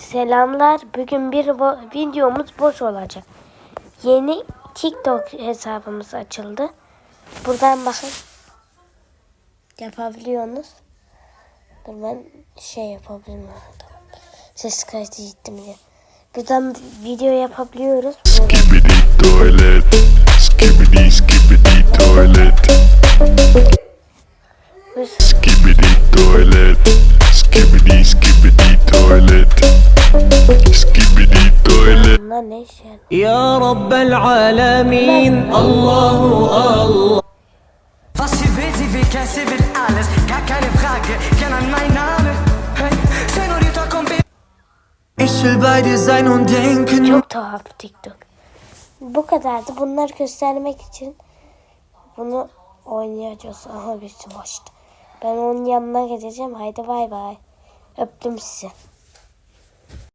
Selamlar. Bugün bir bo- videomuz boş olacak. Yeni TikTok hesabımız açıldı. Buradan bakın. Yapabiliyorsunuz. Dur ben şey yapabilirim. Ses kaydı gittim diye. Buradan video yapabiliyoruz. Skibidi toilet, skibidi skibidi toilet, skibidi toilet, Bunlar ne Ya Rabbel Alemin Allahu Allah Çok tuhaf TikTok. Bu kadardı. Bunları göstermek için bunu oynayacağız. Aha birisi boştu. Ben onun yanına gideceğim. Haydi bay bay. Öptüm sizi.